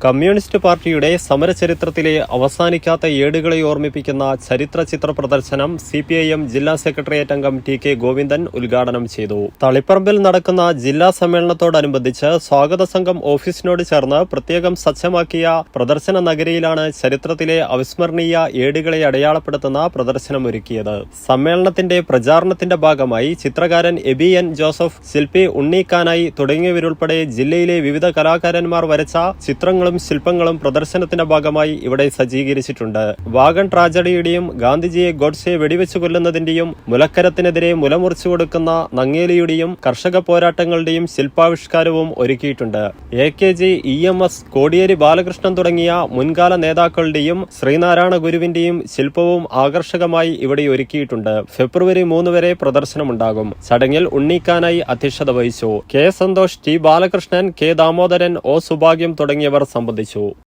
Communist പാർട്ടിയുടെ സമരചരിത്രത്തിലെ അവസാനിക്കാത്ത ഏടുകളെ ഓർമ്മിപ്പിക്കുന്ന ചരിത്ര ചിത്ര പ്രദർശനം സി പി ഐ എം ജില്ലാ സെക്രട്ടേറിയറ്റ് അംഗം ടി കെ ഗോവിന്ദൻ ഉദ്ഘാടനം ചെയ്തു. തളിപ്പറമ്പിൽ നടക്കുന്ന ജില്ലാ സമ്മേളനത്തോടനുബന്ധിച്ച് സ്വാഗത സംഘം ഓഫീസിനോട് ചേർന്ന് പ്രത്യേകം സജ്ജമാക്കിയ പ്രദർശന നഗരിയിലാണ് ചരിത്രത്തിലെ അവിസ്മരണീയ ഏടുകളെ അടയാളപ്പെടുത്തുന്ന പ്രദർശനമൊരുക്കിയത് സമ്മേളനത്തിന്റെ പ്രചാരണത്തിന്റെ ഭാഗമായി ചിത്രകാരൻ എബി എൻ ജോസഫ് ശില്പി ഉണ്ണിക്കാനായി തുടങ്ങിയവരുൾപ്പെടെ ജില്ലയിലെ വിവിധ കലാകാരന്മാർ വരച്ച ചിത്രങ്ങളും ശില്പങ്ങളും പ്രദർശനത്തിന്റെ ഭാഗമായി ഇവിടെ സജ്ജീകരിച്ചിട്ടുണ്ട്. വാഗൺ ട്രാജഡിയുടെയും ഗാന്ധിജിയെ ഗോഡ്സെ വെടിവെച്ചു കൊല്ലുന്നതിന്റെയും മുലക്കരത്തിനെതിരെ മുലമുറിച്ചു കൊടുക്കുന്ന നങ്ങേലിയുടെയും കർഷക പോരാട്ടങ്ങളുടെയും ശില്പാവിഷ്കാരവും ഒരുക്കിയിട്ടുണ്ട്. A K G E M S Kodiyeri Balakrishnan തുടങ്ങിയ മുൻകാല നേതാക്കളുടെയും ശ്രീനാരായണ ഗുരുവിന്റെയും ശില്പവും ആകർഷകമായി ഇവിടെ ഒരുക്കിയിട്ടുണ്ട്. ഫെബ്രുവരി മൂന്ന് വരെ പ്രദർശനമുണ്ടാകും. ചടങ്ങിൽ ഉണ്ണിക്കാനായി അധ്യക്ഷത വഹിച്ചു. K Santhosh T Balakrishnan K Damodaran O Subhagyam തുടങ്ങിയവർ さんでしょう。